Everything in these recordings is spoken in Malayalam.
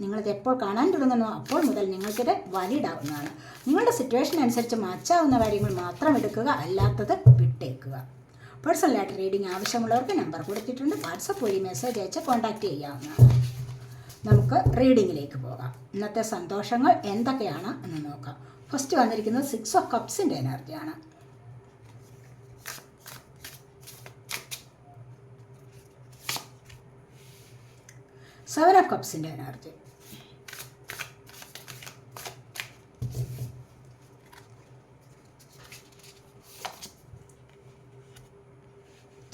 നിങ്ങളിത് എപ്പോൾ കാണാൻ തുടങ്ങുന്നു അപ്പോൾ മുതൽ നിങ്ങൾക്കിത് വാലിഡ് ആവുന്നതാണ് നിങ്ങളുടെ സിറ്റുവേഷൻ അനുസരിച്ച് മാച്ചാവുന്ന കാര്യങ്ങൾ മാത്രം എടുക്കുക അല്ലാത്തത് വിട്ടേക്കുക. പേഴ്സണലായിട്ട് റീഡിംഗ് ആവശ്യമുള്ളവർക്ക് നമ്പർ കൊടുത്തിട്ടുണ്ട്. വാട്സപ്പ് വഴി മെസ്സേജ് അയച്ച് കോൺടാക്റ്റ് ചെയ്യാവുന്നതാണ്. നമുക്ക് റീഡിങ്ങിലേക്ക് പോകാം. ഇന്നത്തെ സന്തോഷങ്ങൾ എന്തൊക്കെയാണ് എന്ന് നോക്കാം. ഫസ്റ്റ് വന്നിരിക്കുന്നത് സിക്സ് ഓഫ് കപ്സിന്റെ എനർജിയാണ് സെവൻ ഓഫ് കപ്സിന്റെ എനർജി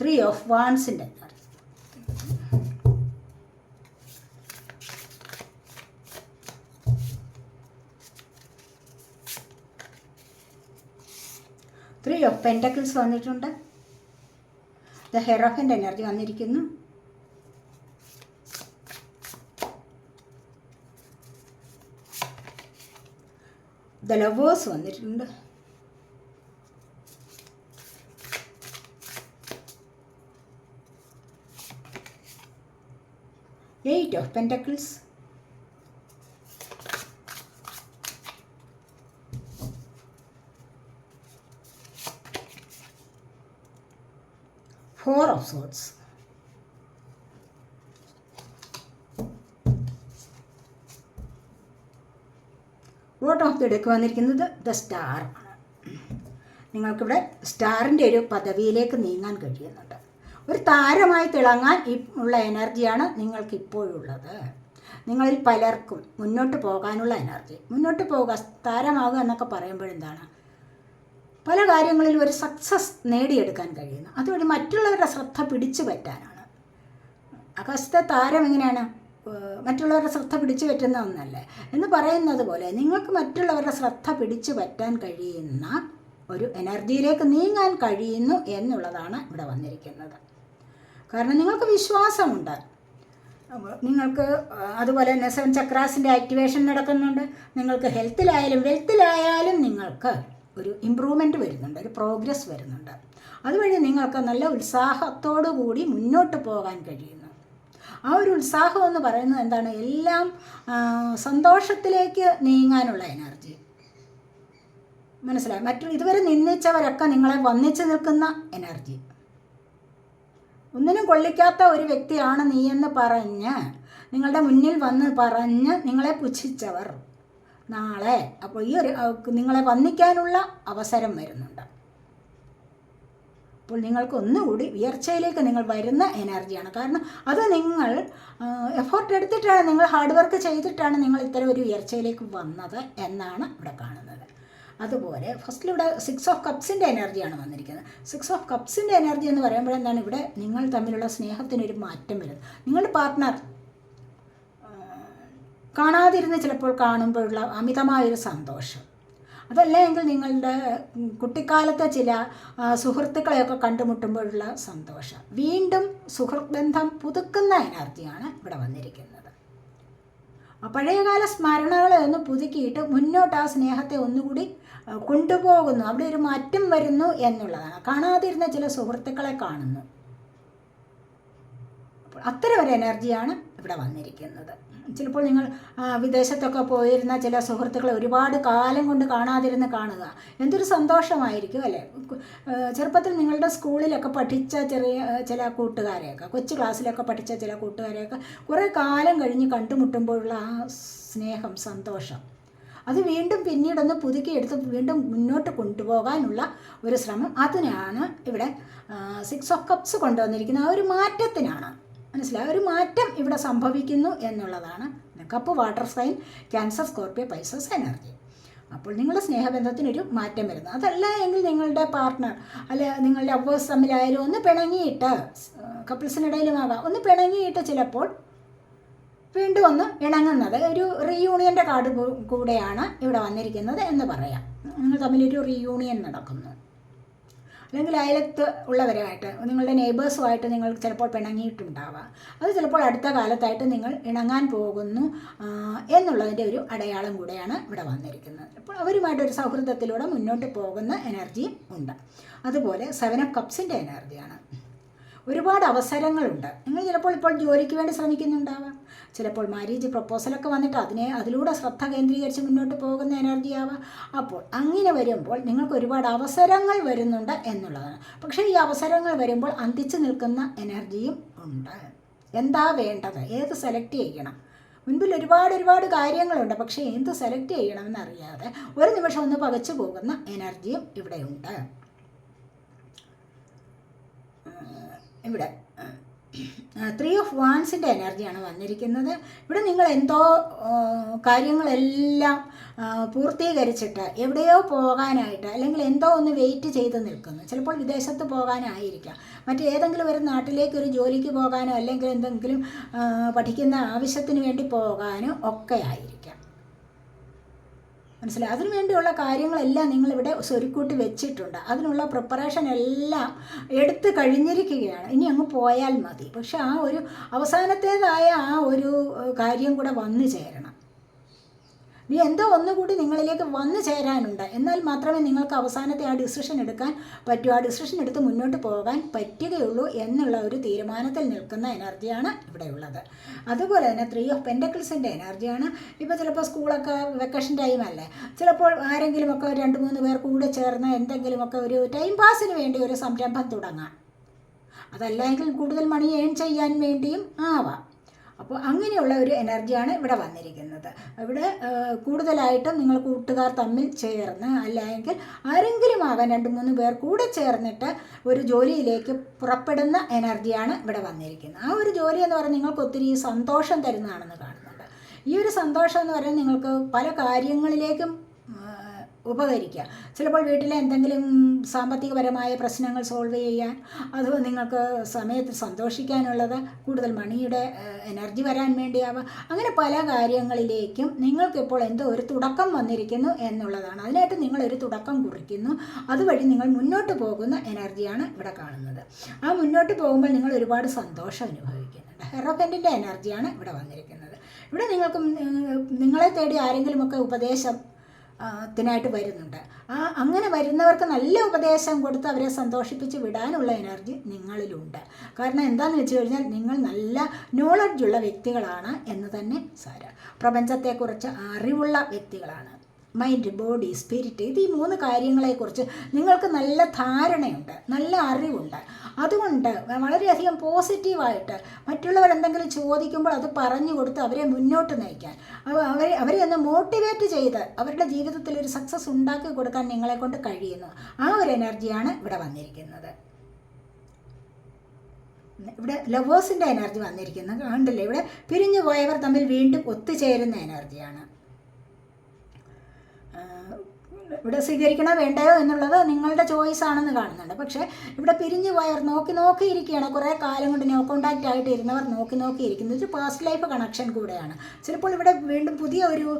ത്രീ ഓഫ് വാൺസിന്റെ ത്രീ ഓഫ് പെന്റക്കിൾസ് വന്നിട്ടുണ്ട്. ദ ഹെറോഫിന്റെ എനർജി വന്നിരിക്കുന്നു. ദ ലവേഴ്സ് വന്നിട്ടുണ്ട്. Eight of pentacles four of swords what of the deck വന്നിരിക്കുന്നത്? ദ സ്റ്റാർ ആണ് നിങ്ങൾക്കിവിടെ സ്റ്റാറിന്റെ ഒരു പദവിയിലേക്ക് നീങ്ങാൻ കഴിയുന്നുണ്ട്. ഒരു താരമായി തിളങ്ങാൻ ഉള്ള എനർജിയാണ് നിങ്ങൾക്ക് ഇപ്പോഴുള്ളത് നിങ്ങളിൽ പലർക്കും മുന്നോട്ട് പോകാനുള്ള എനർജി. മുന്നോട്ട് പോകുക താരമാകുക എന്നൊക്കെ പറയുമ്പോഴെന്താണ് പല കാര്യങ്ങളിലും ഒരു സക്സസ് നേടിയെടുക്കാൻ കഴിയുന്നു. അതുവഴി മറ്റുള്ളവരുടെ ശ്രദ്ധ പിടിച്ചു പറ്റാനാണ്. ആകാശത്തെ താരം എങ്ങനെയാണ്? മറ്റുള്ളവരുടെ ശ്രദ്ധ പിടിച്ചു പറ്റുന്ന ഒന്നല്ലേ? എന്ന് പറയുന്നത് പോലെ നിങ്ങൾക്ക് മറ്റുള്ളവരുടെ ശ്രദ്ധ പിടിച്ചു പറ്റാൻ കഴിയുന്ന ഒരു എനർജിയിലേക്ക് നീങ്ങാൻ കഴിയുന്നു എന്നുള്ളതാണ് ഇവിടെ വന്നിരിക്കുന്നത്. കാരണം നിങ്ങൾക്ക് വിശ്വാസമുണ്ട്. നിങ്ങൾക്ക് അതുപോലെ തന്നെ സെവൻ ചക്രാസിന്റെ ആക്ടിവേഷൻ നടക്കുന്നുണ്ട്. നിങ്ങൾക്ക് ഹെൽത്തിലായാലും വെൽത്തിലായാലും നിങ്ങൾക്ക് ഒരു ഇമ്പ്രൂവ്മെന്റ് വരുന്നുണ്ട് ഒരു പ്രോഗ്രസ് വരുന്നുണ്ട്. അതുവഴി നിങ്ങൾക്ക് നല്ല ഉത്സാഹത്തോടു കൂടി മുന്നോട്ട് പോകാൻ കഴിയുന്നു. ആ ഒരു ഉത്സാഹം എന്ന് പറയുന്നത് എന്താണ്? എല്ലാം സന്തോഷത്തിലേക്ക് നീങ്ങാനുള്ള എനർജി. മനസ്സിലായി? മറ്റു ഇതുവരെ നിന്ദിച്ചവരൊക്കെ നിങ്ങളെ വന്നിച്ച് നിൽക്കുന്ന എനർജി. ഒന്നിനും കൊള്ളിക്കാത്ത ഒരു വ്യക്തിയാണ് നീയെന്ന് പറഞ്ഞ് നിങ്ങളുടെ മുന്നിൽ വന്ന് പറഞ്ഞ് നിങ്ങളെ പുച്ഛിച്ചവർ നാളെ. അപ്പോൾ ഈ ഒരു നിങ്ങളെ വന്നിക്കാനുള്ള അവസരം വരുന്നുണ്ട്. അപ്പോൾ നിങ്ങൾക്ക് ഒന്നുകൂടി ഉയർച്ചയിലേക്ക് നിങ്ങൾ വരുന്ന എനർജിയാണ്. കാരണം അത് നിങ്ങൾ എഫേർട്ട് എടുത്തിട്ടാണ് നിങ്ങൾ ഹാർഡ് വർക്ക് ചെയ്തിട്ടാണ് നിങ്ങൾ ഇത്തരം ഒരു ഉയർച്ചയിലേക്ക് വന്നത് എന്നാണ് ഇവിടെ കാണുന്നത്. അതുപോലെ ഫസ്റ്റിൽ ഇവിടെ സിക്സ് ഓഫ് കപ്സിന്റെ എനർജിയാണ് വന്നിരിക്കുന്നത്. സിക്സ് ഓഫ് കപ്സിന്റെ എനർജി എന്ന് പറയുമ്പോൾ എന്താണ്? ഇവിടെ നിങ്ങൾ തമ്മിലുള്ള സ്നേഹത്തിനൊരു മാറ്റം വരുന്നത് നിങ്ങളുടെ പാർട്ട്ണർ കാണാതിരുന്ന് ചിലപ്പോൾ കാണുമ്പോഴുള്ള അമിതമായൊരു സന്തോഷം. അതല്ലെങ്കിൽ നിങ്ങളുടെ കുട്ടിക്കാലത്തെ ചില സുഹൃത്തുക്കളെയൊക്കെ കണ്ടുമുട്ടുമ്പോഴുള്ള സന്തോഷം. വീണ്ടും സുഹൃത്ത് ബന്ധം പുതുക്കുന്ന എനർജിയാണ് ഇവിടെ വന്നിരിക്കുന്നത്. പഴയകാല സ്മരണകളെ ഒന്ന് പുതുക്കിയിട്ട് മുന്നോട്ട് ആ സ്നേഹത്തെ ഒന്നുകൂടി കൊണ്ടുപോകുന്നു. അവിടെ ഒരു മാറ്റം വരുന്നു എന്നുള്ളതാണ്. കാണാതിരുന്ന ചില സുഹൃത്തുക്കളെ കാണുന്നു. അപ്പോൾ അത്തരം ഒരു എനർജിയാണ് ഇവിടെ വന്നിരിക്കുന്നത്. ചിലപ്പോൾ നിങ്ങൾ വിദേശത്തൊക്കെ പോയിരുന്ന ചില സുഹൃത്തുക്കളെ ഒരുപാട് കാലം കൊണ്ട് കാണാതിരുന്ന് കാണുക. എന്തൊരു സന്തോഷമായിരിക്കും അല്ലേ? ചെറുപ്പത്തിൽ നിങ്ങളുടെ സ്കൂളിലൊക്കെ പഠിച്ച ചെറിയ ചില കൂട്ടുകാരെയൊക്കെ കൊച്ചു ക്ലാസ്സിലൊക്കെ പഠിച്ച ചില കൂട്ടുകാരെയൊക്കെ കുറേ കാലം കഴിഞ്ഞ് കണ്ടുമുട്ടുമ്പോഴുള്ള ആ സ്നേഹം സന്തോഷം. അത് വീണ്ടും പിന്നീടൊന്ന് പുതുക്കിയെടുത്ത് വീണ്ടും മുന്നോട്ട് കൊണ്ടുപോകാനുള്ള ഒരു ശ്രമം അതിനാണ് ഇവിടെ സിക്സ് ഓഫ് കപ്സ് കൊണ്ടുവന്നിരിക്കുന്ന ആ ഒരു മാറ്റത്തിനാണ്. മനസ്സിലായി? ഒരു മാറ്റം ഇവിടെ സംഭവിക്കുന്നു എന്നുള്ളതാണ്. Cup water sign Cancer Scorpio Pisces energy അപ്പോൾ നിങ്ങളുടെ സ്നേഹബന്ധത്തിനൊരു മാറ്റം വരുന്നു. അതല്ല എങ്കിൽ നിങ്ങളുടെ പാർട്ട്ണർ അല്ലെ നിങ്ങളുടെ അവേഴ്സ് തമ്മിലായാലും ഒന്ന് പിണങ്ങിയിട്ട് കപ്പിൾസിനിടയിലുമാകാം ഒന്ന് പിണങ്ങിയിട്ട് ചിലപ്പോൾ വീണ്ടും ഒന്ന് ഇണങ്ങുന്നത്. ഒരു റീയൂണിയന്റെ കാർഡ് കൂടെയാണ് ഇവിടെ വന്നിരിക്കുന്നത് എന്ന് പറയാം. നിങ്ങൾ തമ്മിലൊരു റീയൂണിയൻ നടക്കുന്നു. അല്ലെങ്കിൽ അയലത്ത് ഉള്ളവരുമായിട്ട് നിങ്ങളുടെ നെയ്ബേഴ്സുമായിട്ട് നിങ്ങൾ ചിലപ്പോൾ പിണങ്ങിയിട്ടുണ്ടാവാം. അത് ചിലപ്പോൾ അടുത്ത കാലത്തായിട്ട് നിങ്ങൾ ഇണങ്ങാൻ പോകുന്നു എന്നുള്ളതിന്റെ ഒരു അടയാളം കൂടെയാണ് ഇവിടെ വന്നിരിക്കുന്നത്. അപ്പോൾ അവരുമായിട്ടൊരു സൗഹൃദത്തിലൂടെ മുന്നോട്ട് പോകുന്ന എനർജിയും ഉണ്ട്. അതുപോലെ സെവൻ ഓഫ് കപ്സിന്റെ എനർജിയാണ് ഒരുപാട് അവസരങ്ങളുണ്ട്. നിങ്ങൾ ചിലപ്പോൾ ഇപ്പോൾ ജോലിക്ക് വേണ്ടി ശ്രമിക്കുന്നുണ്ടാവാം. ചിലപ്പോൾ മാരേജ് പ്രപ്പോസലൊക്കെ വന്നിട്ട് അതിനെ അതിലൂടെ ശ്രദ്ധ കേന്ദ്രീകരിച്ച് മുന്നോട്ട് പോകുന്ന എനർജി ആവാം. അപ്പോൾ അങ്ങനെ വരുമ്പോൾ നിങ്ങൾക്ക് ഒരുപാട് അവസരങ്ങൾ വരുന്നുണ്ട് എന്നുള്ളതാണ്. പക്ഷേ ഈ അവസരങ്ങൾ വരുമ്പോൾ അന്തിച്ചു നിൽക്കുന്ന എനർജിയും ഉണ്ട്. എന്താ വേണ്ടത്? ഏത് സെലക്ട് ചെയ്യണം? മുൻപിൽ ഒരുപാട് ഒരുപാട് കാര്യങ്ങളുണ്ട്. പക്ഷേ എന്ത് സെലക്ട് ചെയ്യണമെന്ന് അറിയാതെ ഒരു നിമിഷം ഒന്ന് പകച്ചു പോകുന്ന എനർജിയും ഇവിടെയുണ്ട് ഇവിടെ. ത്രീ ഓഫ് വാൻസിന്റെ എനർജിയാണ് വന്നിരിക്കുന്നത്. ഇവിടെ നിങ്ങൾ എന്തോ കാര്യങ്ങളെല്ലാം പൂർത്തീകരിച്ചിട്ട് എവിടെയോ പോകാനായിട്ട് അല്ലെങ്കിൽ എന്തോ ഒന്ന് വെയിറ്റ് ചെയ്ത് നിൽക്കുന്നു. ചിലപ്പോൾ വിദേശത്ത് പോകാനായിരിക്കാം. മറ്റേതെങ്കിലും ഒരു നാട്ടിലേക്ക് ഒരു ജോലിക്ക് പോകാനോ അല്ലെങ്കിൽ എന്തെങ്കിലും പഠിക്കുന്ന ആവശ്യത്തിന് വേണ്ടി പോകാനോ ഒക്കെ ആയിരിക്കാം. മനസ്സിലായി? അതിനു വേണ്ടിയുള്ള കാര്യങ്ങളെല്ലാം നിങ്ങളിവിടെ സ്വരുക്കൂട്ടി വെച്ചിട്ടുണ്ട്. അതിനുള്ള പ്രിപ്പറേഷൻ എല്ലാം എടുത്തു കഴിഞ്ഞിരിക്കുകയാണ്. ഇനി അങ്ങ് പോയാൽ മതി. പക്ഷെ ആ ഒരു അവസാനത്തേതായ ആ ഒരു കാര്യം കൂടെ വന്നു ചേരണം. ഇനി എന്തോ ഒന്നുകൂടി നിങ്ങളിലേക്ക് വന്നു ചേരാനുണ്ട്. എന്നാൽ മാത്രമേ നിങ്ങൾക്ക് അവസാനത്തെ ആ ഡിസിഷൻ എടുക്കാൻ പറ്റൂ. ആ ഡിസിഷൻ എടുത്ത് മുന്നോട്ട് പോകാൻ പറ്റുകയുള്ളൂ എന്നുള്ള ഒരു തീരുമാനത്തിൽ നിൽക്കുന്ന എനർജിയാണ് ഇവിടെയുള്ളത് അതുപോലെ തന്നെ ത്രീ ഓഫ് പെൻഡക്കിൾസിന്റെ എനർജിയാണ്. ഇപ്പോൾ ചിലപ്പോൾ സ്കൂളൊക്കെ വെക്കേഷൻ ടൈമല്ലേ ചിലപ്പോൾ ആരെങ്കിലുമൊക്കെ രണ്ട് മൂന്ന് പേർ കൂടെ ചേർന്ന് എന്തെങ്കിലുമൊക്കെ ഒരു ടൈം പാസിന് വേണ്ടി ഒരു സംരംഭം തുടങ്ങാം. അതല്ലെങ്കിൽ കൂടുതൽ മണി ഏൺ ചെയ്യാൻ വേണ്ടിയും ആവാം. അപ്പോൾ അങ്ങനെയുള്ള ഒരു എനർജിയാണ് ഇവിടെ വന്നിരിക്കുന്നത്. ഇവിടെ കൂടുതലായിട്ടും നിങ്ങൾ കൂട്ടുകാർ തമ്മിൽ ചേർന്ന് അല്ലെങ്കിൽ ആരെങ്കിലും ആകാൻ രണ്ട് മൂന്ന് പേർ കൂടെ ചേർന്നിട്ട് ഒരു ജോലിയിലേക്ക് പുറപ്പെടുന്ന എനർജിയാണ് ഇവിടെ വന്നിരിക്കുന്നത്. ആ ഒരു ജോലി എന്ന് പറഞ്ഞാൽ നിങ്ങൾക്ക് ഒത്തിരി സന്തോഷം തരുന്നതാണെന്ന് കാണുന്നുണ്ട്. ഈ ഒരു സന്തോഷം എന്ന് പറഞ്ഞാൽ നിങ്ങൾക്ക് പല കാര്യങ്ങളിലേക്കും ഉപകരിക്കുക. ചിലപ്പോൾ വീട്ടിലെ എന്തെങ്കിലും സാമ്പത്തികപരമായ പ്രശ്നങ്ങൾ സോൾവ് ചെയ്യാൻ അത് നിങ്ങൾക്ക് സമയത്ത് സന്തോഷിക്കാനുള്ളത് കൂടുതൽ മണിയുടെ എനർജി വരാൻ വേണ്ടിയാവാം. അങ്ങനെ പല കാര്യങ്ങളിലേക്കും നിങ്ങൾക്കിപ്പോൾ എന്തോ ഒരു തുടക്കം വന്നിരിക്കുന്നു എന്നുള്ളതാണ്. അതിനായിട്ട് നിങ്ങളൊരു തുടക്കം കുറിക്കുന്നു. അതുവഴി നിങ്ങൾ മുന്നോട്ട് പോകുന്ന എനർജിയാണ് ഇവിടെ കാണുന്നത്. ആ മുന്നോട്ട് പോകുമ്പോൾ നിങ്ങൾ ഒരുപാട് സന്തോഷം അനുഭവിക്കുന്നുണ്ട്. ഹെറോക്കന്റിന്റെ എനർജിയാണ് ഇവിടെ വന്നിരിക്കുന്നത്. ഇവിടെ നിങ്ങൾക്കും നിങ്ങളെ തേടി ആരെങ്കിലുമൊക്കെ ഉപദേശം ത്തിനായിട്ട് വരുന്നുണ്ട്. ആ അങ്ങനെ വരുന്നവർക്ക് നല്ല ഉപദേശം കൊടുത്ത് അവരെ സന്തോഷിപ്പിച്ച് വിടാനുള്ള എനർജി നിങ്ങളിലുണ്ട്. കാരണം എന്താണെന്ന് വെച്ച് കഴിഞ്ഞാൽ നിങ്ങൾ നല്ല നോളജുള്ള വ്യക്തികളാണ് എന്ന് തന്നെ സാരം. പ്രപഞ്ചത്തെക്കുറിച്ച് അറിവുള്ള വ്യക്തികളാണ്. മൈൻഡ് ബോഡി സ്പിരിറ്റ് ഇത് ഈ മൂന്ന് കാര്യങ്ങളെക്കുറിച്ച് നിങ്ങൾക്ക് നല്ല ധാരണയുണ്ട് നല്ല അറിവുണ്ട്. അതുകൊണ്ട് വളരെയധികം പോസിറ്റീവായിട്ട് മറ്റുള്ളവർ എന്തെങ്കിലും ചോദിക്കുമ്പോൾ അത് പറഞ്ഞു കൊടുത്ത് അവരെ മുന്നോട്ട് നയിക്കാൻ. അവരെ അവരെ ഒന്ന് മോട്ടിവേറ്റ് ചെയ്ത് അവരുടെ ജീവിതത്തിൽ ഒരു സക്സസ് ഉണ്ടാക്കി കൊടുക്കാൻ നിങ്ങളെ കൊണ്ട് കഴിയുന്നു. ആ ഒരു എനർജിയാണ് ഇവിടെ വന്നിരിക്കുന്നത്. ഇവിടെ ലവേഴ്സിന്റെ എനർജി വന്നിരിക്കുന്നത്. കണ്ടില്ലേ? ഇവിടെ പിരിഞ്ഞു പോയവർ തമ്മിൽ വീണ്ടും ഒത്തുചേരുന്ന എനർജിയാണ് ഇവിടെ സ്വീകരിക്കണോ വേണ്ടയോ എന്നുള്ളത് നിങ്ങളുടെ ചോയ്സ് ആണെന്ന് കാണുന്നുണ്ട്. പക്ഷേ ഇവിടെ പിരിഞ്ഞു പോയവർ നോക്കി നോക്കി ഇരിക്കുകയാണ്. കുറേ കാലം കൊണ്ട് നോ കോണ്ടാക്റ്റ് ആയിട്ട് ഇരുന്നവർ നോക്കി നോക്കി ഇരിക്കുന്നത് ഒരു പാസ്റ്റ് ലൈഫ് കണക്ഷൻ കൂടെയാണ്. ചിലപ്പോൾ ഇവിടെ വീണ്ടും പുതിയ ഒരു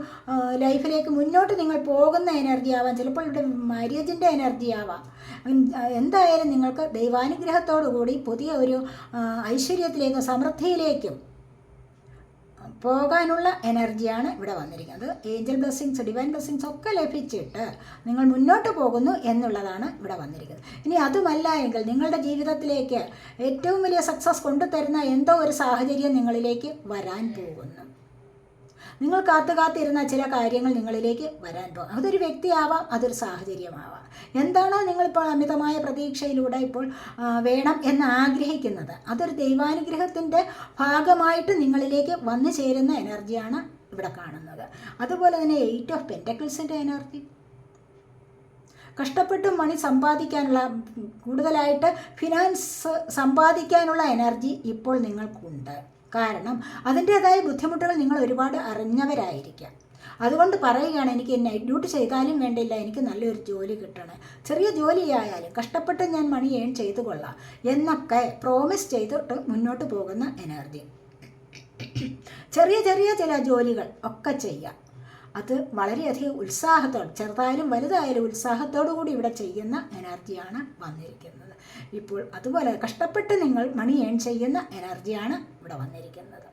ലൈഫിലേക്ക് മുന്നോട്ട് നിങ്ങൾ പോകുന്ന എനർജി ആവാം. ചിലപ്പോൾ ഇവിടെ മാര്യേജിന്റെ എനർജി ആവാം. എന്തായാലും നിങ്ങൾക്ക് ദൈവാനുഗ്രഹത്തോടു കൂടി പുതിയ ഒരു ഐശ്വര്യത്തിലേക്കും സമൃദ്ധിയിലേക്കും പോകാനുള്ള എനർജിയാണ് ഇവിടെ വന്നിരിക്കുന്നത്. ഏഞ്ചൽ ബ്ലെസ്സിങ്സ് ഡിവൈൻ ബ്ലെസ്സിങ്സ് ഒക്കെ ലഭിച്ചിട്ട് നിങ്ങൾ മുന്നോട്ട് പോകുന്നു എന്നുള്ളതാണ് ഇവിടെ വന്നിരിക്കുന്നത്. ഇനി അതുമല്ല എങ്കിൽ നിങ്ങളുടെ ജീവിതത്തിലേക്ക് ഏറ്റവും വലിയ സക്സസ് കൊണ്ടുതരുന്ന എന്തോ ഒരു സാഹചര്യം നിങ്ങളിലേക്ക് വരാൻ പോകുന്നു. നിങ്ങൾ കാത്തു കാത്തിരുന്ന ചില കാര്യങ്ങൾ നിങ്ങളിലേക്ക് വരാൻ പോകും അതൊരു വ്യക്തിയാവാം അതൊരു സാഹചര്യമാവാം. എന്താണോ നിങ്ങളിപ്പോൾ അമിതമായ പ്രതീക്ഷയിലൂടെ ഇപ്പോൾ വേണം എന്ന് ആഗ്രഹിക്കുന്നത്. അതൊരു ദൈവാനുഗ്രഹത്തിന്റെ ഭാഗമായിട്ട് നിങ്ങളിലേക്ക് വന്നു ചേരുന്ന എനർജിയാണ് ഇവിടെ കാണുന്നത്. അതുപോലെ തന്നെ എയ്റ്റ് ഓഫ് പെന്റക്കിൾസിന്റെ എനർജി. കഷ്ടപ്പെട്ട് മണി സമ്പാദിക്കാനുള്ള കൂടുതലായിട്ട് ഫിനാൻസ് സമ്പാദിക്കാനുള്ള എനർജി ഇപ്പോൾ നിങ്ങൾക്കുണ്ട്. കാരണം അതിന്റേതായ ബുദ്ധിമുട്ടുകൾ നിങ്ങൾ ഒരുപാട് അറിഞ്ഞവരായിരിക്കാം. അതുകൊണ്ട് പറയുകയാണ് എനിക്ക് നൈറ്റ് ഡ്യൂട്ടി ചെയ്താലും വേണ്ടില്ല എനിക്ക് നല്ലൊരു ജോലി കിട്ടണം. ചെറിയ ജോലിയായാലും കഷ്ടപ്പെട്ട് ഞാൻ മണി ഏൺ ചെയ്തു കൊള്ളാം. എന്നൊക്കെ പ്രോമിസ് ചെയ്തിട്ട് മുന്നോട്ട് പോകുന്ന എനർജി ചെറിയ ചെറിയ ചില ജോലികൾ ഒക്കെ ചെയ്യാം. അത് വളരെയധികം ഉത്സാഹത്തോടെ ചെറുതായാലും വലുതായാലും ഉത്സാഹത്തോടു കൂടി ഇവിടെ ചെയ്യുന്ന എനർജിയാണ് വന്നിരിക്കുന്നത്. ഇപ്പോൾ അതുപോലെ കഷ്ടപ്പെട്ട് നിങ്ങൾ മണി ഏൺ ചെയ്യുന്ന എനർജിയാണ് ഇവിടെ വന്നിരിക്കുന്നത്.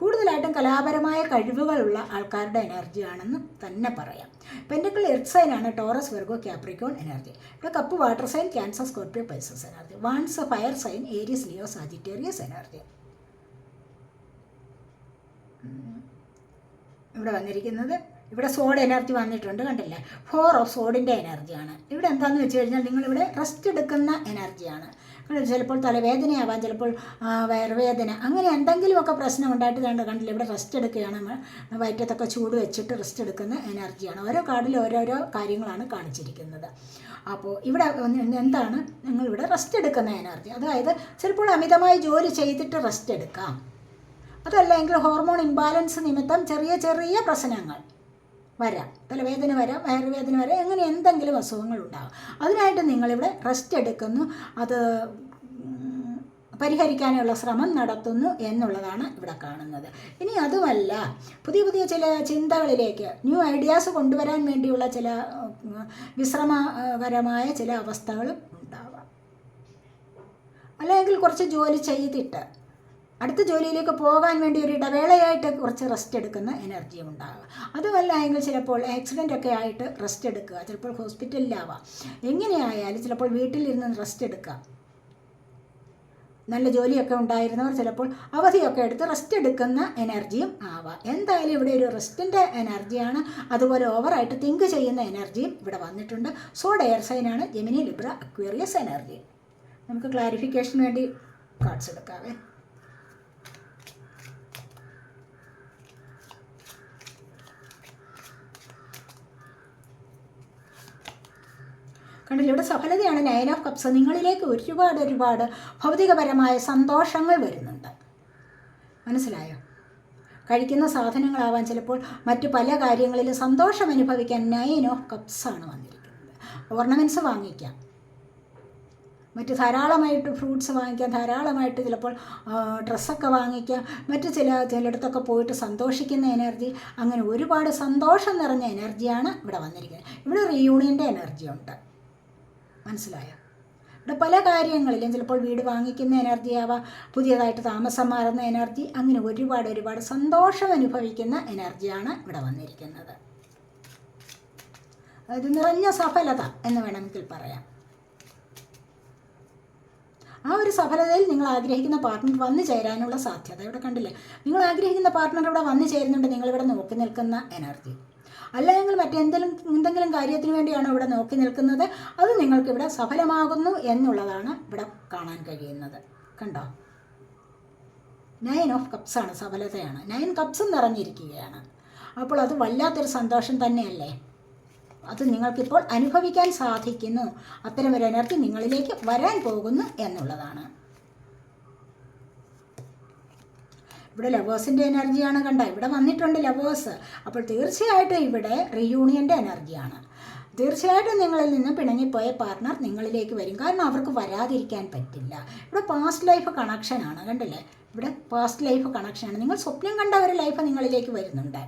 കൂടുതലായിട്ടും കലാപരമായ കഴിവുകളുള്ള ആൾക്കാരുടെ എനർജിയാണെന്ന് തന്നെ പറയാം. പെൻഡക്കിൾ എർത്ത് സൈനാണ് ടോറസ് വെർഗോ ക്യാപ്രിക്കോൺ എനർജി ഇവിടെ cup water sign Cancer Scorpio Pisces energy wands fire sign Aries Leo Sagittarius energy ഇവിടെ വന്നിരിക്കുന്നത് ഇവിടെ സോഡ് എനർജി വന്നിട്ടുണ്ട് കണ്ടില്ലേ? ഫോർ ഓഫ് സോഡിന്റെ എനർജിയാണ് ഇവിടെ എന്താണെന്ന് വെച്ച് കഴിഞ്ഞാൽ നിങ്ങളിവിടെ റെസ്റ്റ് എടുക്കുന്ന എനർജിയാണ് ചിലപ്പോൾ തലവേദനയാവാം ചിലപ്പോൾ വയറുവേദന. അങ്ങനെ എന്തെങ്കിലുമൊക്കെ പ്രശ്നം ഉണ്ടായിട്ട് കണ്ട് കണ്ടില്ല ഇവിടെ റെസ്റ്റ് എടുക്കുകയാണ് നമ്മൾ. വയറ്റത്തൊക്കെ ചൂട് വെച്ചിട്ട് റെസ്റ്റ് എടുക്കുന്ന എനർജിയാണ് ഓരോ കാർഡിൽ ഓരോരോ കാര്യങ്ങളാണ് കാണിച്ചിരിക്കുന്നത്. അപ്പോൾ ഇവിടെ എന്താണ്? നിങ്ങളിവിടെ റെസ്റ്റ് എടുക്കുന്ന എനർജി അതായത് ചിലപ്പോൾ അമിതമായി ജോലി ചെയ്തിട്ട് റെസ്റ്റ് എടുക്കാം. അതല്ലെങ്കിൽ ഹോർമോൺ ഇംബാലൻസ് നിമിത്തം ചെറിയ ചെറിയ പ്രശ്നങ്ങൾ. വരാം. തലവേദന വരാം വയറുവേദന വരാം അങ്ങനെ എന്തെങ്കിലും അസുഖങ്ങൾ ഉണ്ടാകും അതിനായിട്ട് നിങ്ങളിവിടെ റെസ്റ്റ് എടുക്കുന്നു. അത് പരിഹരിക്കാനുള്ള ശ്രമം നടത്തുന്നു എന്നുള്ളതാണ് ഇവിടെ കാണുന്നത്. ഇനി അതുമല്ല പുതിയ പുതിയ ചില ചിന്തകളിലേക്ക് ന്യൂ ഐഡിയാസ് കൊണ്ടുവരാൻ വേണ്ടിയുള്ള ചില വിശ്രമപരമായ ചില അവസ്ഥകളും ഉണ്ടാവാം. അല്ലെങ്കിൽ കുറച്ച് ജോലി ചെയ്തിട്ട് അടുത്ത ജോലിയിലേക്ക് പോകാൻ വേണ്ടി ഒരു ഇടവേളയായിട്ട് കുറച്ച് റെസ്റ്റ് എടുക്കുന്ന എനർജിയും ഉണ്ടാകുക അതുമല്ല എങ്കിൽ ചിലപ്പോൾ ആക്സിഡന്റ് ഒക്കെ ആയിട്ട് റെസ്റ്റ് എടുക്കുക. ചിലപ്പോൾ ഹോസ്പിറ്റലിലാവാം എങ്ങനെയായാലും ചിലപ്പോൾ വീട്ടിലിരുന്ന് റെസ്റ്റ് എടുക്കുക. നല്ല ജോലിയൊക്കെ ഉണ്ടായിരുന്നവർ ചിലപ്പോൾ അവധിയൊക്കെ എടുത്ത് റെസ്റ്റ് എടുക്കുന്ന എനർജിയും ആവാം. എന്തായാലും ഇവിടെ ഒരു റെസ്റ്റിന്റെ എനർജിയാണ് അതുപോലെ ഓവറായിട്ട് തിങ്ക് ചെയ്യുന്ന എനർജിയും ഇവിടെ വന്നിട്ടുണ്ട്. സോ ഡെയർ സൈനാണ് ജെമിനി ലിബ്ര അക്വേറിയസ് എനർജി നമുക്ക് ക്ലാരിഫിക്കേഷന് വേണ്ടി കാർഡ്സ് എടുക്കാവേ. കണ്ടില്ല ഇവിടെ സഫലതയാണ് നയൻ ഓഫ് കപ്സ് നിങ്ങളിലേക്ക് ഒരുപാട് ഒരുപാട് ഭൗതികപരമായ സന്തോഷങ്ങൾ വരുന്നുണ്ട്. മനസ്സിലായോ? കഴിക്കുന്ന സാധനങ്ങളാവാൻ ചിലപ്പോൾ മറ്റു പല കാര്യങ്ങളിലും സന്തോഷം അനുഭവിക്കാൻ നയൻ ഓഫ് കപ്സാണ് വന്നിരിക്കുന്നത്. ഓർണമെന്റ്സ് വാങ്ങിക്കാം. മറ്റ് ധാരാളമായിട്ട് ഫ്രൂട്ട്സ് വാങ്ങിക്കാം. ധാരാളമായിട്ട് ചിലപ്പോൾ ഡ്രസ്സൊക്കെ വാങ്ങിക്കാം. മറ്റ് ചില ചിലയിടത്തൊക്കെ പോയിട്ട് സന്തോഷിക്കുന്ന എനർജി അങ്ങനെ ഒരുപാട് സന്തോഷം നിറഞ്ഞ എനർജിയാണ് ഇവിടെ വന്നിരിക്കുന്നത്. ഇവിടെ റീയൂണിയന്റെ എനർജി ഉണ്ട്. മനസ്സിലായോ? ഇവിടെ പല കാര്യങ്ങളിലും ചിലപ്പോൾ വീട് വാങ്ങിക്കുന്ന എനർജി ആവാം പുതിയതായിട്ട് താമസം മാറുന്ന എനർജി അങ്ങനെ ഒരുപാട് ഒരുപാട് സന്തോഷം അനുഭവിക്കുന്ന എനർജിയാണ് ഇവിടെ വന്നിരിക്കുന്നത്. അതായത് നിറഞ്ഞ സഫലത എന്ന് വേണമെങ്കിൽ പറയാം. ആ ഒരു സഫലതയിൽ നിങ്ങൾ ആഗ്രഹിക്കുന്ന പാർട്ട്ണർ വന്നു ചേരാനുള്ള സാധ്യത ഇവിടെ കണ്ടില്ലേ? നിങ്ങൾ ആഗ്രഹിക്കുന്ന പാർട്ട്ണർ ഇവിടെ വന്നു ചേരുന്നുണ്ട് നിങ്ങളിവിടെ നോക്കി നിൽക്കുന്ന എനർജി. അല്ലെങ്കിൽ മറ്റെന്തെങ്കിലും എന്തെങ്കിലും കാര്യത്തിന് വേണ്ടിയാണോ ഇവിടെ നോക്കി നിൽക്കുന്നത്? അത് നിങ്ങൾക്കിവിടെ സഫലമാകുന്നു എന്നുള്ളതാണ് ഇവിടെ കാണാൻ കഴിയുന്നത്. കണ്ടോ? നയൻ ഓഫ് കപ്സാണ് സഫലതയാണ്. നയൻ കപ്സ് നിറഞ്ഞിരിക്കുകയാണ്. അപ്പോൾ അത് വല്ലാത്തൊരു സന്തോഷം തന്നെയല്ലേ? അത് നിങ്ങൾക്കിപ്പോൾ അനുഭവിക്കാൻ സാധിക്കുന്നു. അത്തരമൊരു എനർജി നിങ്ങളിലേക്ക് വരാൻ പോകുന്നു എന്നുള്ളതാണ്. ഇവിടെ ലവേഴ്സിന്റെ എനർജിയാണ് കണ്ട? ഇവിടെ വന്നിട്ടുണ്ട് ലവേഴ്സ്. അപ്പോൾ തീർച്ചയായിട്ടും ഇവിടെ റിയൂണിയന്റെ എനർജിയാണ്. തീർച്ചയായിട്ടും നിങ്ങളിൽ നിന്ന് പിണങ്ങിപ്പോയ പാർട്ട്ണർ നിങ്ങളിലേക്ക് വരും. കാരണം അവർക്ക് വരാതിരിക്കാൻ പറ്റില്ല. ഇവിടെ പാസ്റ്റ് ലൈഫ് കണക്ഷനാണ് കണ്ടില്ലേ? ഇവിടെ പാസ്റ്റ് ലൈഫ് കണക്ഷനാണ് നിങ്ങൾ സ്വപ്നം കണ്ട ഒരു ലൈഫ് നിങ്ങളിലേക്ക് വരുന്നുണ്ട്.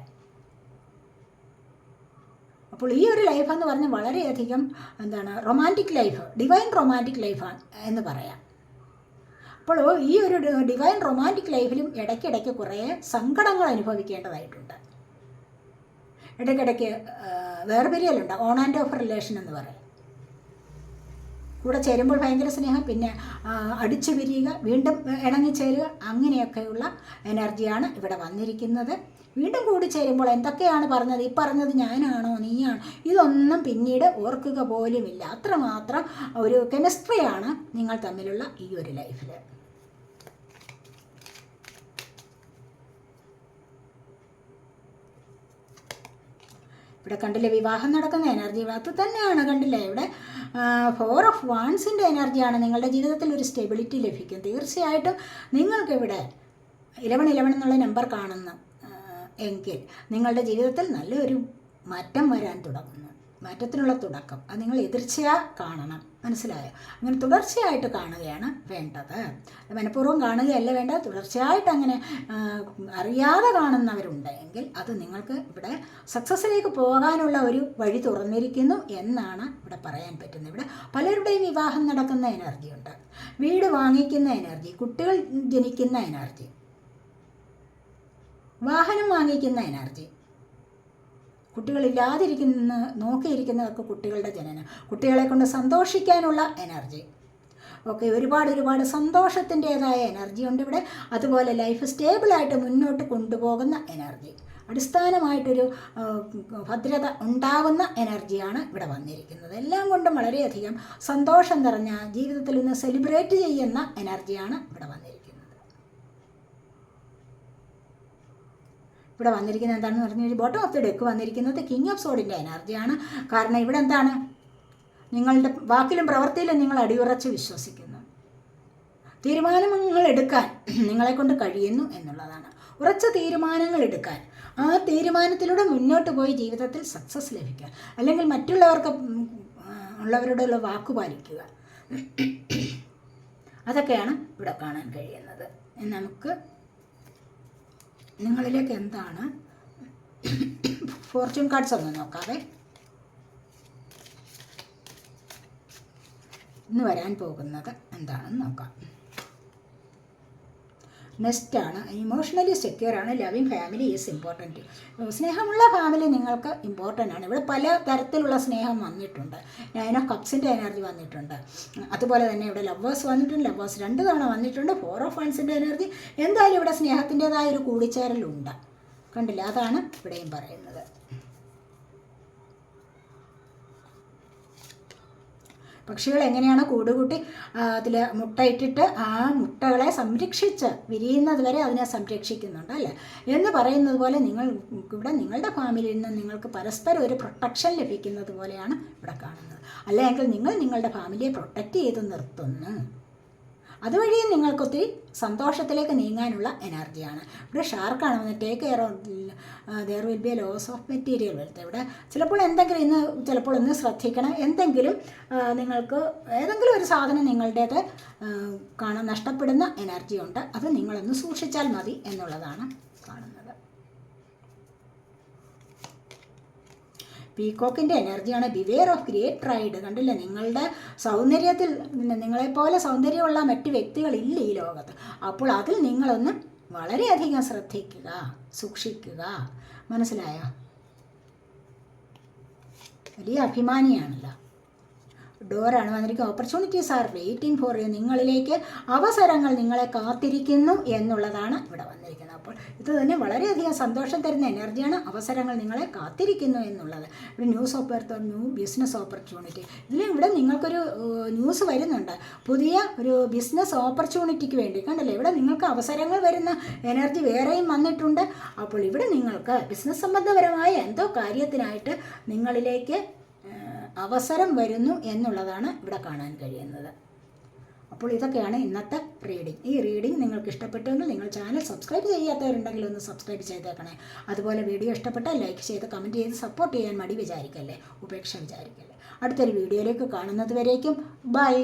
അപ്പോൾ ഈ ഒരു ലൈഫ് എന്ന് പറഞ്ഞാൽ വളരെയധികം എന്താണ് റൊമാന്റിക് ലൈഫ് ഡിവൈൻ റൊമാന്റിക് ലൈഫാണ് എന്ന് പറയാം. അപ്പോൾ ഈ ഒരു ഡിവൈൻ റൊമാന്റിക് ലൈഫിലും ഇടയ്ക്കിടയ്ക്ക് കുറേ സങ്കടങ്ങൾ അനുഭവിക്കേണ്ടതായിട്ടുണ്ട്. ഇടയ്ക്കിടയ്ക്ക് വേർപിരിയലുണ്ട്. ഓൺ ആൻഡ് ഓഫ് റിലേഷൻ എന്ന് പറയും. കൂടെ ചേരുമ്പോൾ ഭയങ്കര സ്നേഹം പിന്നെ അടിച്ചു പിരിയുക വീണ്ടും ഇണങ്ങിച്ചേരുക അങ്ങനെയൊക്കെയുള്ള എനർജിയാണ് ഇവിടെ വന്നിരിക്കുന്നത്. വീണ്ടും കൂടി ചേരുമ്പോൾ എന്തൊക്കെയാണ് പറഞ്ഞത്? ഈ പറഞ്ഞത് ഞാനാണോ? നീയാണ്? ഇതൊന്നും പിന്നീട് ഓർക്കുക പോലുമില്ല. അത്രമാത്രം ഒരു കെമിസ്ട്രിയാണ് നിങ്ങൾ തമ്മിലുള്ള ഈ ഒരു ലൈഫിൽ ഇവിടെ കണ്ടില്ലേ വിവാഹം നടക്കുന്ന എനർജി അത് തന്നെയാണ് കണ്ടില്ലേ ഇവിടെ ഫോർ ഓഫ് വാൺസിന്റെ എനർജിയാണ് നിങ്ങളുടെ ജീവിതത്തിൽ ഒരു സ്റ്റെബിലിറ്റി ലഭിക്കും. തീർച്ചയായിട്ടും നിങ്ങൾക്കിവിടെ ഇലവൺ ഇലവൺ എന്നുള്ള നമ്പർ കാണുന്നു എങ്കിൽ നിങ്ങളുടെ ജീവിതത്തിൽ നല്ലൊരു മാറ്റം വരാൻ തുടങ്ങുന്നു. മാറ്റത്തിനുള്ള തുടക്കം. അത് നിങ്ങൾ എതിർച്ചയാ കാണണം. മനസ്സിലായോ? അങ്ങനെ തുടർച്ചയായിട്ട് കാണുകയാണ് വേണ്ടത്. മനഃപൂർവം കാണുകയല്ല വേണ്ട. തുടർച്ചയായിട്ട് അങ്ങനെ അറിയാതെ അറിയാതെ കാണുന്നവരുണ്ടെങ്കിൽ അത് നിങ്ങൾക്ക് ഇവിടെ സക്സസ്സിലേക്ക് പോകാനുള്ള ഒരു വഴി തുറന്നിരിക്കുന്നു എന്നാണ് ഇവിടെ പറയാൻ പറ്റുന്നത്. ഇവിടെ പലരുടെയും വിവാഹം നടക്കുന്ന എനർജി ഉണ്ട്. വീട് വാങ്ങിക്കുന്ന എനർജി കുട്ടികൾ ജനിക്കുന്ന എനർജി വാഹനം വാങ്ങിക്കുന്ന എനർജി കുട്ടികളില്ലാതിരിക്കുന്ന നോക്കിയിരിക്കുന്നതൊക്കെ കുട്ടികളുടെ ജനനം. കുട്ടികളെ കൊണ്ട് സന്തോഷിക്കാനുള്ള എനർജി. ഓക്കെ ഒരുപാട് ഒരുപാട് സന്തോഷത്തിന്റെതായ എനർജി ഉണ്ട് ഇവിടെ. അതുപോലെ ലൈഫ് സ്റ്റേബിളായിട്ട് മുന്നോട്ട് കൊണ്ടുപോകുന്ന എനർജി. അടിസ്ഥാനമായിട്ടൊരു ഭദ്രത ഉണ്ടാവുന്ന എനർജിയാണ് ഇവിടെ വന്നിരിക്കുന്നത്. എല്ലാം കൊണ്ടും വളരെയധികം സന്തോഷം നിറഞ്ഞ ജീവിതത്തിൽ നിന്ന് സെലിബ്രേറ്റ് ചെയ്യുന്ന എനർജിയാണ് ഇവിടെ വന്നിരിക്കുന്നത്. ഇവിടെ വന്നിരിക്കുന്നത് എന്താണെന്ന് പറഞ്ഞു കഴിഞ്ഞാൽ ബോട്ടം ഓഫ് ദി ഡെക്ക് വന്നിരിക്കുന്നത് കിങ് ഓഫ് സോഡിന്റെ എനർജിയാണ് കാരണം ഇവിടെ എന്താണ്? നിങ്ങളുടെ വാക്കിലും പ്രവൃത്തിയിലും നിങ്ങൾ അടിയുറച്ച് വിശ്വസിക്കുന്നു. തീരുമാനങ്ങൾ എടുക്കാൻ നിങ്ങളെ കൊണ്ട് കഴിയുന്നു എന്നുള്ളതാണ്. ഉറച്ച തീരുമാനങ്ങൾ എടുക്കാൻ. ആ തീരുമാനത്തിലൂടെ മുന്നോട്ട് പോയി ജീവിതത്തിൽ സക്സസ് ലഭിക്കുക. അല്ലെങ്കിൽ മറ്റുള്ളവർക്ക് ഉള്ളവരോടുള്ള വാക്ക് പാലിക്കുക. അതൊക്കെയാണ് ഇവിടെ കാണാൻ കഴിയുന്നത്. നമുക്ക് നിങ്ങളിലേക്ക് എന്താണ്? ഫോർച്യൂൺ കാർഡ്സ് ഒന്ന് നോക്കാവേ. ഇന്ന് വരാൻ പോകുന്നത് എന്താണെന്ന് നോക്കാം. നെക്സ്റ്റ് ആണ്. ഇമോഷണലി സെക്യൂർ ആണ്. ലവിങ് ഫാമിലി ഈസ് ഇമ്പോർട്ടന്റ് സ്നേഹമുള്ള ഫാമിലി നിങ്ങൾക്ക് ഇമ്പോർട്ടന്റ് ആണ്. ഇവിടെ പല തരത്തിലുള്ള സ്നേഹം വന്നിട്ടുണ്ട്. നയൻ ഓഫ് കപ്സിന്റെ എനർജി വന്നിട്ടുണ്ട്. അതുപോലെ തന്നെ ഇവിടെ ലവേഴ്സ് വന്നിട്ടുണ്ട്. ലവേഴ്സ് രണ്ട് തവണ വന്നിട്ടുണ്ട്. ഫോർ ഓഫ് വൺസിന്റെ എനർജി എന്തായാലും ഇവിടെ സ്നേഹത്തിന്റെതായ ഒരു കൂടിച്ചേരലുണ്ട്. കണ്ടില്ല? അതാണ് ഇവിടെയും പറയുന്നത്. പക്ഷികൾ എങ്ങനെയാണ് കൂടുകൂട്ടി അതിൽ മുട്ടയിട്ടിട്ട് ആ മുട്ടകളെ സംരക്ഷിച്ച് വിരിയുന്നത് വരെ അതിനെ സംരക്ഷിക്കുന്നുണ്ട് അല്ലേ? എന്ന് പറയുന്നത് പോലെ നിങ്ങൾ ഇവിടെ നിങ്ങളുടെ ഫാമിലിയിൽ നിന്ന് നിങ്ങൾക്ക് പരസ്പരം ഒരു പ്രൊട്ടക്ഷൻ ലഭിക്കുന്നത് പോലെയാണ് ഇവിടെ കാണുന്നത്. അല്ലെങ്കിൽ നിങ്ങൾ നിങ്ങളുടെ ഫാമിലിയെ പ്രൊട്ടക്റ്റ് ചെയ്ത് നിർത്തുന്നു. അതുവഴിയും നിങ്ങൾക്ക് ഒത്തിരി സന്തോഷത്തിലേക്ക് നീങ്ങാനുള്ള എനർജിയാണ്. ഇവിടെ ഷാർക്കാണ് വന്ന് take care there will be a loss of material wealth ഇവിടെ ചിലപ്പോൾ എന്തെങ്കിലും ഇന്ന് ചിലപ്പോൾ ഒന്ന് ശ്രദ്ധിക്കണം. എന്തെങ്കിലും നിങ്ങൾക്ക് ഏതെങ്കിലും ഒരു സാധനം നിങ്ങളുടേത് ആ, കാണാൻ നഷ്ടപ്പെടുന്ന എനർജി ഉണ്ട്. അത് നിങ്ങളൊന്ന് സൂക്ഷിച്ചാൽ മതി എന്നുള്ളതാണ് കാണുന്നത് പീകോക്കിന്റെ എനർജിയാണ് ബിവെയർ ഓഫ് ഗ്രേറ്റ് പ്രൈഡ്. കണ്ടില്ലേ? നിങ്ങളുടെ സൗന്ദര്യത്തിൽ നിങ്ങളെപ്പോലെ സൗന്ദര്യമുള്ള മറ്റ് വ്യക്തികളില്ല ഈ ലോകത്ത്. അപ്പോൾ അതിൽ നിങ്ങളൊന്ന് വളരെയധികം ശ്രദ്ധിക്കുക സൂക്ഷിക്കുക. മനസ്സിലായോ? വലിയ അഭിമാനിയാണല്ലോ. ഡോറാണ് വന്നിരിക്കുന്നത്. Opportunities are waiting for you നിങ്ങളിലേക്ക് അവസരങ്ങൾ നിങ്ങളെ കാത്തിരിക്കുന്നു എന്നുള്ളതാണ് ഇവിടെ വന്നിരിക്കുന്നത്. അപ്പോൾ ഇത് തന്നെ വളരെയധികം സന്തോഷം തരുന്ന എനർജിയാണ് അവസരങ്ങൾ നിങ്ങളെ കാത്തിരിക്കുന്നു എന്നുള്ളത്. ഒരു news opportunity new business opportunity. ഇതിൽ ഇവിടെ നിങ്ങൾക്കൊരു ന്യൂസ് വരുന്നുണ്ട്. പുതിയ ഒരു ബിസിനസ് ഓപ്പർച്യൂണിറ്റിക്ക് വേണ്ടി. കണ്ടല്ലേ? ഇവിടെ നിങ്ങൾക്ക് അവസരങ്ങൾ വരുന്ന എനർജി വേറെയും വന്നിട്ടുണ്ട്. അപ്പോൾ ഇവിടെ നിങ്ങൾക്ക് ബിസിനസ് സംബന്ധപരമായ എന്തോ കാര്യത്തിനായിട്ട് നിങ്ങളിലേക്ക് അവസരം വരുന്നു എന്നുള്ളതാണ് ഇവിടെ കാണാൻ കഴിയുന്നത്. അപ്പോൾ ഇതൊക്കെയാണ് ഇന്നത്തെ റീഡിംഗ് ഈ റീഡിംഗ് നിങ്ങൾക്ക് ഇഷ്ടപ്പെട്ടെങ്കിൽ നിങ്ങൾ ചാനൽ സബ്സ്ക്രൈബ് ചെയ്യാത്തവരുണ്ടെങ്കിൽ ഒന്ന് സബ്സ്ക്രൈബ് ചെയ്തേക്കണേ. അതുപോലെ വീഡിയോ ഇഷ്ടപ്പെട്ടാൽ ലൈക്ക് ചെയ്ത് കമന്റ് ചെയ്ത് സപ്പോർട്ട് ചെയ്യാൻ മടി വിചാരിക്കല്ലേ? ഉപേക്ഷ വിചാരിക്കല്ലേ? അടുത്തൊരു വീഡിയോയിലേക്ക് കാണുന്നത് വരേക്കും. ബൈ